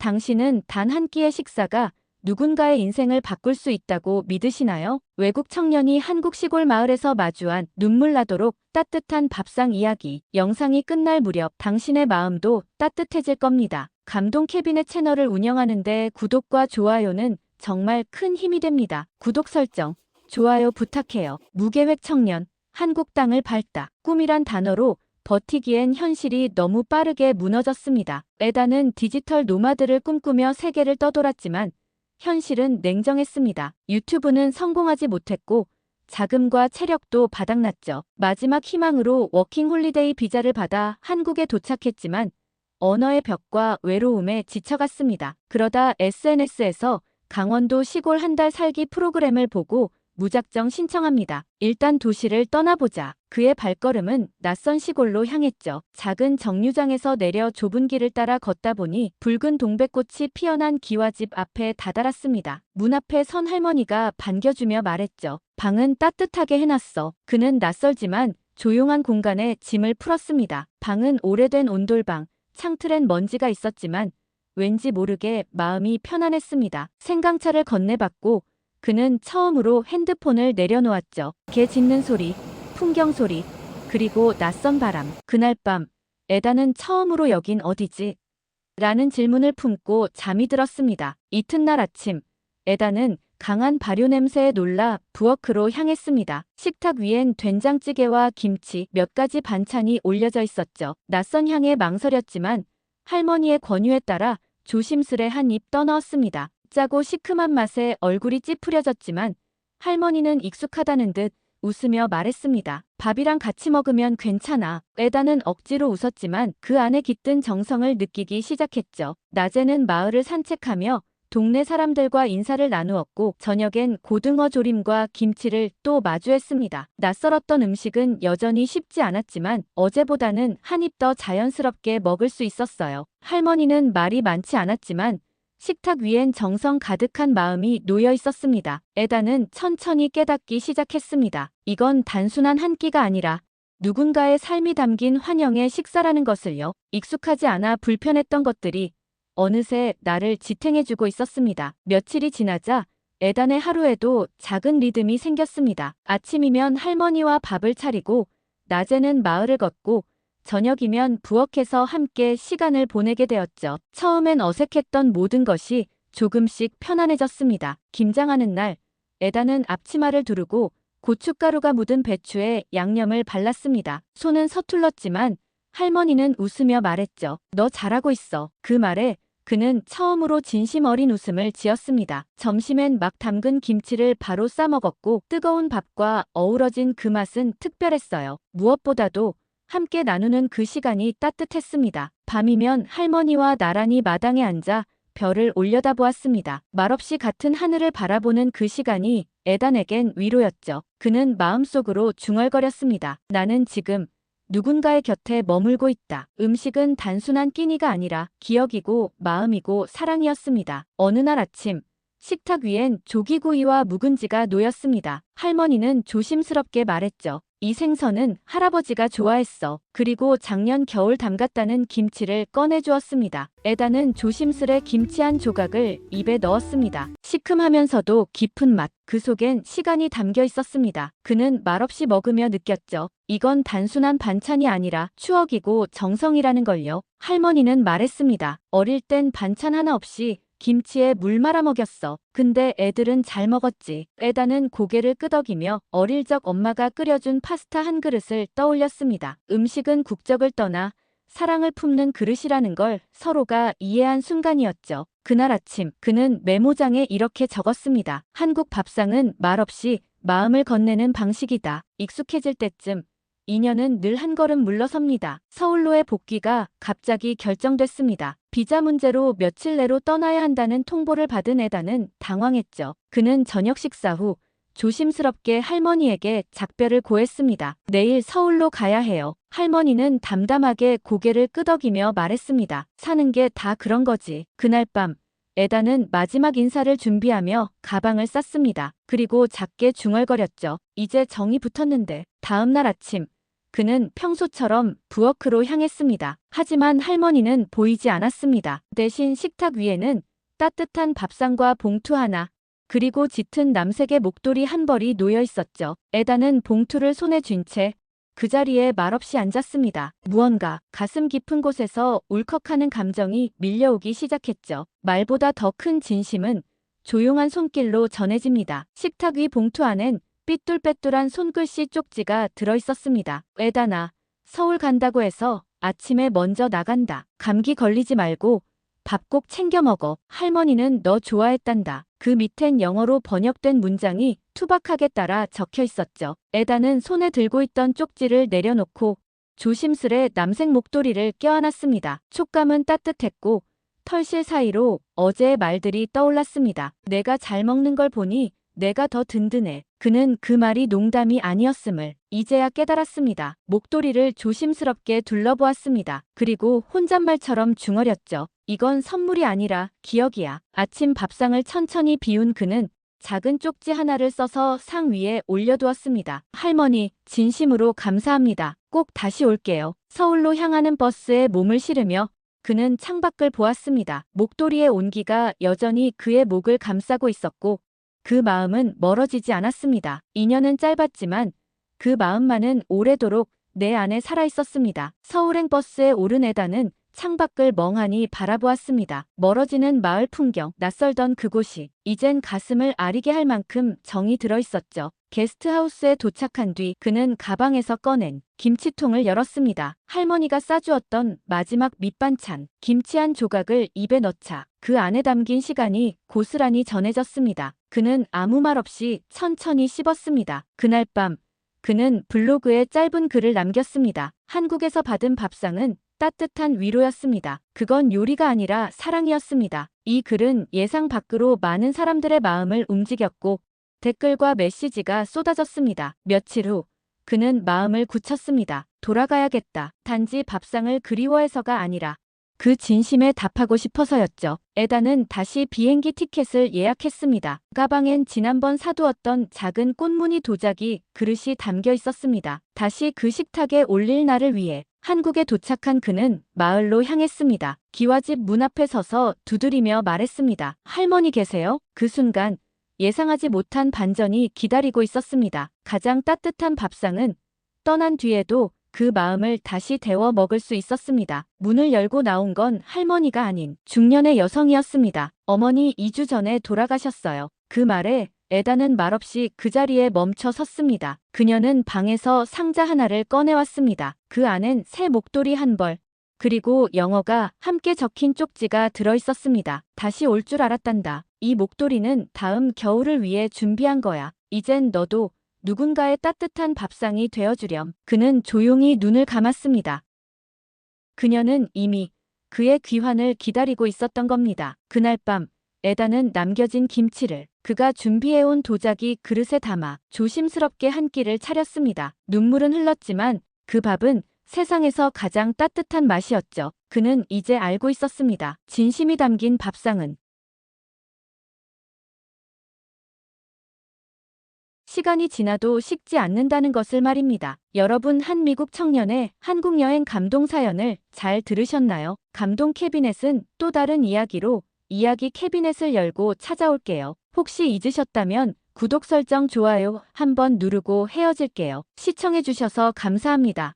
당신은 단 한 끼의 식사가 누군가의 인생을 바꿀 수 있다고 믿으시나요? 외국 청년이 한국 시골 마을에서 마주한 눈물 나도록 따뜻한 밥상 이야기. 영상이 끝날 무렵 당신의 마음도 따뜻해질 겁니다. 감동 캐비넷 채널을 운영하는데 구독과 좋아요는 정말 큰 힘이 됩니다. 구독 설정, 좋아요 부탁해요. 무계획 청년, 한국 땅을 밟다. 꿈이란 단어로 버티기엔 현실이 너무 빠르게 무너졌습니다. 에다는 디지털 노마드를 꿈꾸며 세계를 떠돌았지만 현실은 냉정했습니다. 유튜브는 성공하지 못했고 자금과 체력도 바닥났죠. 마지막 희망으로 워킹 홀리데이 비자를 받아 한국에 도착했지만 언어의 벽과 외로움에 지쳐갔습니다. 그러다 SNS에서 강원도 시골 한 달 살기 프로그램을 보고 무작정 신청합니다. 일단 도시를 떠나보자. 그의 발걸음은 낯선 시골로 향했죠. 작은 정류장에서 내려 좁은 길을 따라 걷다 보니 붉은 동백꽃이 피어난 기와집 앞에 다다랐습니다. 문 앞에 선 할머니가 반겨주며 말했죠. 방은 따뜻하게 해놨어. 그는 낯설지만 조용한 공간에 짐을 풀었습니다. 방은 오래된 온돌방, 창틀엔 먼지가 있었지만 왠지 모르게 마음이 편안했습니다. 생강차를 건네받고 그는 처음으로 핸드폰을 내려놓았죠. 개 짖는 소리, 풍경 소리, 그리고 낯선 바람. 그날 밤, 에다는 처음으로 여긴 어디지? 라는 질문을 품고 잠이 들었습니다. 이튿날 아침, 에다는 강한 발효 냄새에 놀라 부엌으로 향했습니다. 식탁 위엔 된장찌개와 김치, 몇 가지 반찬이 올려져 있었죠. 낯선 향에 망설였지만 할머니의 권유에 따라 조심스레 한 입 떠넣었습니다. 짜고 시큼한 맛에 얼굴이 찌푸려졌지만 할머니는 익숙하다는 듯 웃으며 말했습니다. 밥이랑 같이 먹으면 괜찮아. 에다는 억지로 웃었지만 그 안에 깃든 정성을 느끼기 시작했죠. 낮에는 마을을 산책하며 동네 사람들과 인사를 나누었고 저녁엔 고등어 조림과 김치를 또 마주했습니다. 낯설었던 음식은 여전히 쉽지 않았지만 어제보다는 한 입 더 자연스럽게 먹을 수 있었어요. 할머니는 말이 많지 않았지만 식탁 위엔 정성 가득한 마음이 놓여 있었습니다. 에다는 천천히 깨닫기 시작했습니다. 이건 단순한 한 끼가 아니라 누군가의 삶이 담긴 환영의 식사라는 것을요. 익숙하지 않아 불편했던 것들이 어느새 나를 지탱해주고 있었습니다. 며칠이 지나자 에단의 하루에도 작은 리듬이 생겼습니다. 아침이면 할머니와 밥을 차리고 낮에는 마을을 걷고 저녁이면 부엌에서 함께 시간을 보내게 되었죠. 처음엔 어색했던 모든 것이 조금씩 편안해졌습니다. 김장하는 날, 에다는 앞치마를 두르고 고춧가루가 묻은 배추에 양념을 발랐습니다. 손은 서툴렀지만 할머니는 웃으며 말했죠. 너 잘하고 있어. 그 말에 그는 처음으로 진심 어린 웃음을 지었습니다. 점심엔 막 담근 김치를 바로 싸먹었고 뜨거운 밥과 어우러진 그 맛은 특별했어요. 무엇보다도 함께 나누는 그 시간이 따뜻했습니다. 밤이면 할머니와 나란히 마당에 앉아 별을 올려다보았습니다. 말없이 같은 하늘을 바라보는 그 시간이 에단에겐 위로였죠. 그는 마음속으로 중얼거렸습니다. 나는 지금 누군가의 곁에 머물고 있다. 음식은 단순한 끼니가 아니라 기억이고 마음이고 사랑이었습니다. 어느 날 아침 식탁 위엔 조기구이와 묵은지가 놓였습니다. 할머니는 조심스럽게 말했죠. 이 생선은 할아버지가 좋아했어. 그리고 작년 겨울 담갔다는 김치를 꺼내주었습니다. 에다는 조심스레 김치 한 조각을 입에 넣었습니다. 시큼하면서도 깊은 맛. 그 속엔 시간이 담겨 있었습니다. 그는 말없이 먹으며 느꼈죠. 이건 단순한 반찬이 아니라 추억이고 정성이라는 걸요. 할머니는 말했습니다. 어릴 땐 반찬 하나 없이 김치에 물 말아 먹였어. 근데 애들은 잘 먹었지. 에다는 고개를 끄덕이며 어릴 적 엄마가 끓여준 파스타 한 그릇을 떠올렸습니다. 음식은 국적을 떠나 사랑을 품는 그릇이라는 걸 서로가 이해한 순간이었죠. 그날 아침 그는 메모장에 이렇게 적었습니다. 한국 밥상은 말없이 마음을 건네는 방식이다. 익숙해질 때쯤 인연은 늘 한 걸음 물러섭니다. 서울로의 복귀가 갑자기 결정됐습니다. 비자 문제로 며칠 내로 떠나야 한다는 통보를 받은 에다는 당황했죠. 그는 저녁 식사 후 조심스럽게 할머니에게 작별을 고했습니다. 내일 서울로 가야 해요. 할머니는 담담하게 고개를 끄덕이며 말했습니다. 사는 게 다 그런 거지. 그날 밤 에다는 마지막 인사를 준비하며 가방을 쌌습니다. 그리고 작게 중얼거렸죠. 이제 정이 붙었는데 다음 날 아침 그는 평소처럼 부엌으로 향했습니다. 하지만 할머니는 보이지 않았습니다. 대신 식탁 위에는 따뜻한 밥상과 봉투 하나, 그리고 짙은 남색의 목도리 한 벌이 놓여 있었죠. 에다는 봉투를 손에 쥔 채 그 자리에 말없이 앉았습니다. 무언가 가슴 깊은 곳에서 울컥하는 감정이 밀려오기 시작했죠. 말보다 더 큰 진심은 조용한 손길로 전해집니다. 식탁 위 봉투 안엔 삐뚤빼뚤한 손글씨 쪽지가 들어 있었습니다. 에다나, 서울 간다고 해서 아침에 먼저 나간다. 감기 걸리지 말고 밥 꼭 챙겨 먹어. 할머니는 너 좋아했단다. 그 밑엔 영어로 번역된 문장이 투박하게 따라 적혀 있었죠. 에다는 손에 들고 있던 쪽지를 내려놓고 조심스레 남색 목도리를 껴안았습니다. 촉감은 따뜻했고 털실 사이로 어제의 말들이 떠올랐습니다. 내가 잘 먹는 걸 보니 내가 더 든든해. 그는 그 말이 농담이 아니었음을 이제야 깨달았습니다. 목도리를 조심스럽게 둘러보았습니다. 그리고 혼잣말처럼 중얼였죠. 이건 선물이 아니라 기억이야. 아침 밥상을 천천히 비운 그는 작은 쪽지 하나를 써서 상 위에 올려두었습니다. 할머니, 진심으로 감사합니다. 꼭 다시 올게요. 서울로 향하는 버스에 몸을 실으며 그는 창밖을 보았습니다. 목도리의 온기가 여전히 그의 목을 감싸고 있었고 그 마음은 멀어지지 않았습니다. 인연은 짧았지만 그 마음만은 오래도록 내 안에 살아 있었습니다. 서울행 버스에 오른 에다는 창밖을 멍하니 바라보았습니다. 멀어지는 마을 풍경, 낯설던 그곳이 이젠 가슴을 아리게 할 만큼 정이 들어 있었죠. 게스트하우스에 도착한 뒤 그는 가방에서 꺼낸 김치통을 열었습니다. 할머니가 싸주었던 마지막 밑반찬, 김치 한 조각을 입에 넣자 그 안에 담긴 시간이 고스란히 전해졌습니다. 그는 아무 말 없이 천천히 씹었습니다. 그날 밤 그는 블로그에 짧은 글을 남겼습니다. 한국에서 받은 밥상은 따뜻한 위로였습니다. 그건 요리가 아니라 사랑이었습니다. 이 글은 예상 밖으로 많은 사람들의 마음을 움직였고 댓글과 메시지가 쏟아졌습니다. 며칠 후 그는 마음을 굳혔습니다. 돌아가야겠다. 단지 밥상을 그리워해서가 아니라 그 진심에 답하고 싶어서였죠. 에다는 다시 비행기 티켓을 예약했습니다. 가방엔 지난번 사두었던 작은 꽃무늬 도자기 그릇이 담겨 있었습니다. 다시 그 식탁에 올릴 날을 위해 한국에 도착한 그는 마을로 향했습니다. 기와집 문 앞에 서서 두드리며 말했습니다. 할머니 계세요? 그 순간 예상하지 못한 반전이 기다리고 있었습니다. 가장 따뜻한 밥상은 떠난 뒤에도 그 마음을 다시 데워 먹을 수 있었습니다. 문을 열고 나온 건 할머니가 아닌 중년의 여성이었습니다. 어머니 2주 전에 돌아가셨어요. 그 말에 에다는 말없이 그 자리에 멈춰 섰습니다. 그녀는 방에서 상자 하나를 꺼내왔습니다. 그 안엔 새 목도리 한 벌, 그리고 영어가 함께 적힌 쪽지가 들어 있었습니다. 다시 올 줄 알았단다. 이 목도리는 다음 겨울을 위해 준비한 거야. 이젠 너도 누군가의 따뜻한 밥상이 되어주렴. 그는 조용히 눈을 감았습니다. 그녀는 이미 그의 귀환을 기다리고 있었던 겁니다. 그날 밤 에다는 남겨진 김치를 그가 준비해온 도자기 그릇에 담아 조심스럽게 한 끼를 차렸습니다. 눈물은 흘렀지만 그 밥은 세상에서 가장 따뜻한 맛이었죠. 그는 이제 알고 있었습니다. 진심이 담긴 밥상은 시간이 지나도 식지 않는다는 것을 말입니다. 여러분 한 미국 청년의 한국 여행 감동 사연을 잘 들으셨나요? 감동 캐비넷은 또 다른 이야기로 이야기 캐비넷을 열고 찾아올게요. 혹시 잊으셨다면 구독 설정 좋아요 한번 누르고 헤어질게요. 시청해주셔서 감사합니다.